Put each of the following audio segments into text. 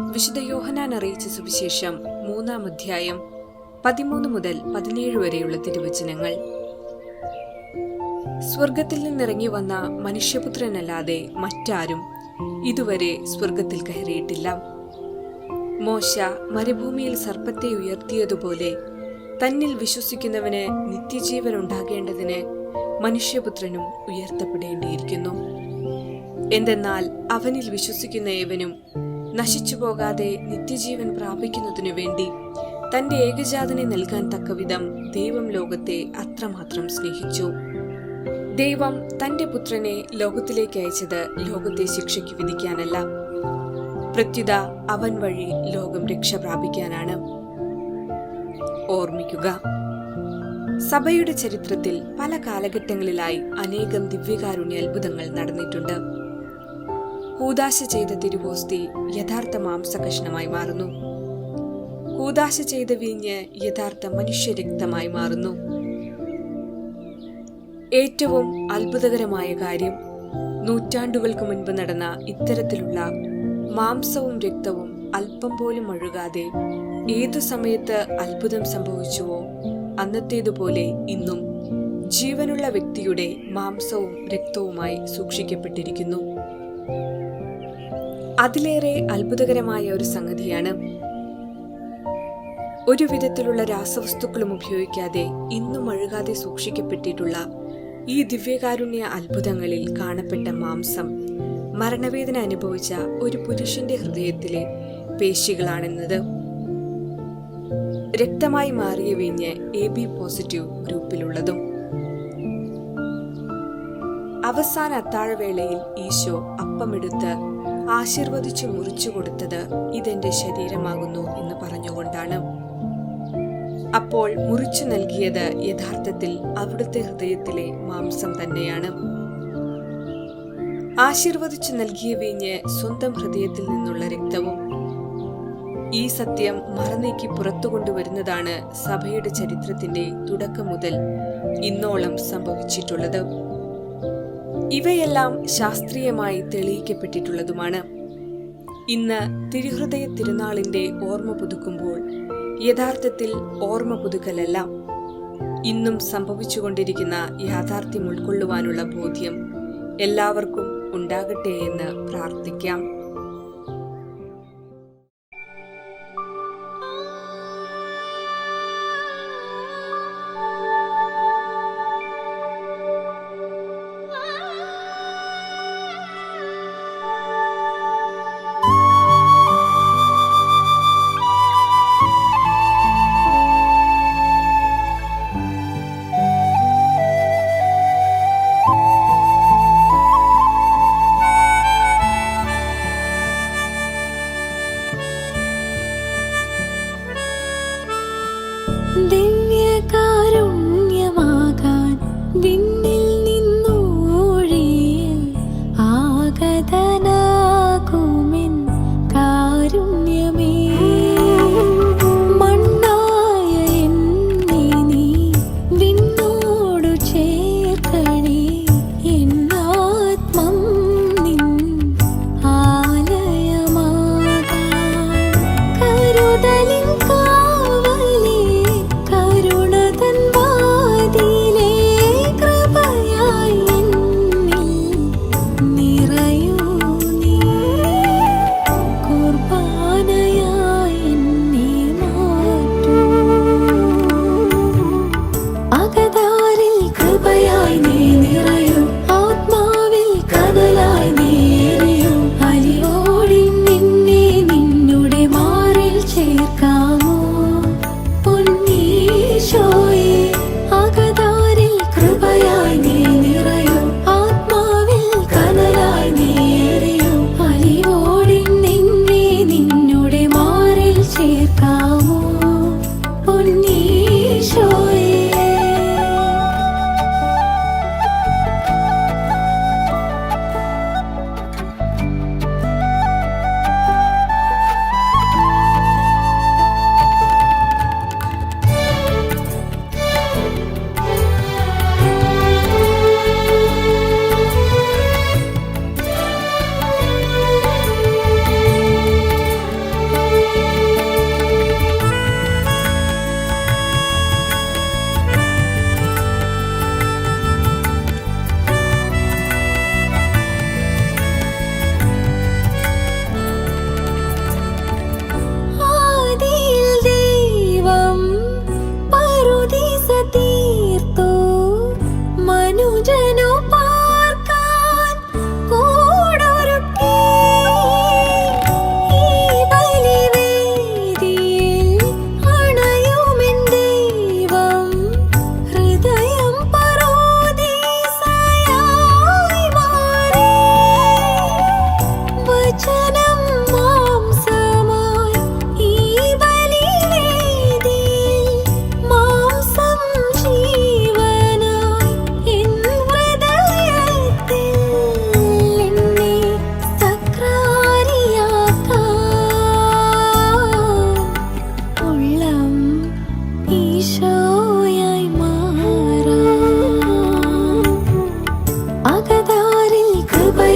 വിശുദ്ധ യോഹനാൻ അറിയിച്ച സുവിശേഷം മൂന്നാം അധ്യായം പതിമൂന്ന് മുതൽ പതിനേഴ് വരെയുള്ള തിരുവചനങ്ങൾ. സ്വർഗത്തിൽ നിന്നിറങ്ങി വന്ന മനുഷ്യപുത്രനല്ലാതെ മറ്റാരും ഇതുവരെ സ്വർഗത്തിൽ കയറിയിട്ടില്ല. മോശ മരുഭൂമിയിൽ സർപ്പത്തെ ഉയർത്തിയതുപോലെ തന്നിൽ വിശ്വസിക്കുന്നവന് നിത്യജീവൻ ഉണ്ടാകേണ്ടതിന് മനുഷ്യപുത്രനും ഉയർത്തപ്പെടേണ്ടിയിരിക്കുന്നു. എന്തെന്നാൽ അവനിൽ വിശ്വസിക്കുന്ന ഏവനും നശിച്ചു പോകാതെ നിത്യജീവൻ പ്രാപിക്കുന്നതിനു വേണ്ടി തന്റെ ഏകജാതനെ നൽകാൻ തക്കവിധം ദൈവം ലോകത്തെ അത്രമാത്രം സ്നേഹിച്ചു. ദൈവം തന്റെ പുത്രനെ ലോകത്തിലേക്ക് അയച്ചത് ലോകത്തെ ശിക്ഷയ്ക്ക് വിധിക്കാനല്ല. പ്രത്യുത അവൻ വഴി ലോകം രക്ഷ പ്രാപിക്കാനാണ്. ഓർമ്മിക്കുക സഭയുടെ ചരിത്രത്തിൽ പല കാലഘട്ടങ്ങളിലായി അനേകം ദിവ്യകാരുണ്യ അത്ഭുതങ്ങൾ നടന്നിട്ടുണ്ട്. കൂതാശ ചെയ്ത തിരുവോസ്തി യഥാർത്ഥ മാംസകഷ്ണമായി മാറുന്നു. കൂതാശ ചെയ്ത വീഞ്ഞ് യഥാർത്ഥ മനുഷ്യരക്തമായി മാറുന്നു. ഏറ്റവും അത്ഭുതകരമായ കാര്യം നൂറ്റാണ്ടുകൾക്ക് മുൻപ് നടന്ന ഇത്തരത്തിലുള്ള മാംസവും രക്തവും അല്പം പോലും ഒഴുകാതെ ഏതു സമയത്ത് അത്ഭുതം സംഭവിച്ചുവോ അന്നത്തേതുപോലെ ഇന്നും ജീവനുള്ള വ്യക്തിയുടെ മാംസവും രക്തവുമായി സൂക്ഷിക്കപ്പെട്ടിരിക്കുന്നു. അതിലേറെ അത്ഭുതകരമായ ഒരു സംഗതിയാണ് ഒരു വിധത്തിലുള്ള രാസവസ്തുക്കളും ഉപയോഗിക്കാതെ ഇന്നും അഴുകാതെ സൂക്ഷിക്കപ്പെട്ടിട്ടുള്ള ഈ ദിവ്യകാരുണ്യ അത്ഭുതങ്ങളിൽ കാണപ്പെട്ട മാംസം മരണവേദന അനുഭവിച്ച ഒരു പുരുഷന്റെ ഹൃദയത്തിലെ പേശികളാണെന്നത്. രക്തമായി മാറിയ വീഞ്ഞ് എ ബി പോസിറ്റീവ് ഗ്രൂപ്പിലുള്ളതും. അവസാന അത്താഴവേളയിൽ ഈശോ അപ്പമെടുത്ത് ആശീർവദിച്ചു മുറിച്ചു കൊടുത്തത് ഇതെന്റെ ശരീരമാകുന്നു എന്ന് പറഞ്ഞുകൊണ്ടാണ്. അപ്പോൾ മുറിച്ചു നൽകിയത് യഥാർത്ഥത്തിൽ അവിടുത്തെ ഹൃദയത്തിലെ മാംസം തന്നെയാണ്. ആശീർവദിച്ചു നൽകിയ വീഞ്ഞ് സ്വന്തം ഹൃദയത്തിൽ നിന്നുള്ള രക്തവും ഈ സത്യം മറനീക്കി പുറത്തു കൊണ്ടുവരുന്നതാണ് സഭയുടെ ചരിത്രത്തിന്റെ തുടക്കം മുതൽ ഇന്നോളം സംഭവിച്ചിട്ടുള്ളത്. ഇവയെല്ലാം ശാസ്ത്രീയമായി തെളിയിക്കപ്പെട്ടിട്ടുള്ളതുമാണ്. ഇന്ന് തിരുഹൃദയ തിരുനാളിന്റെ ഓർമ്മ പുതുക്കുമ്പോൾ യഥാർത്ഥത്തിൽ ഓർമ്മ പുതുക്കലല്ല. ഇന്നും സംഭവിച്ചുകൊണ്ടിരിക്കുന്ന യാഥാർത്ഥ്യം ഉൾക്കൊള്ളുവാനുള്ള ബോധ്യം എല്ലാവർക്കും ഉണ്ടാകട്ടെ എന്ന് പ്രാർത്ഥിക്കാം.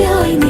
因为你。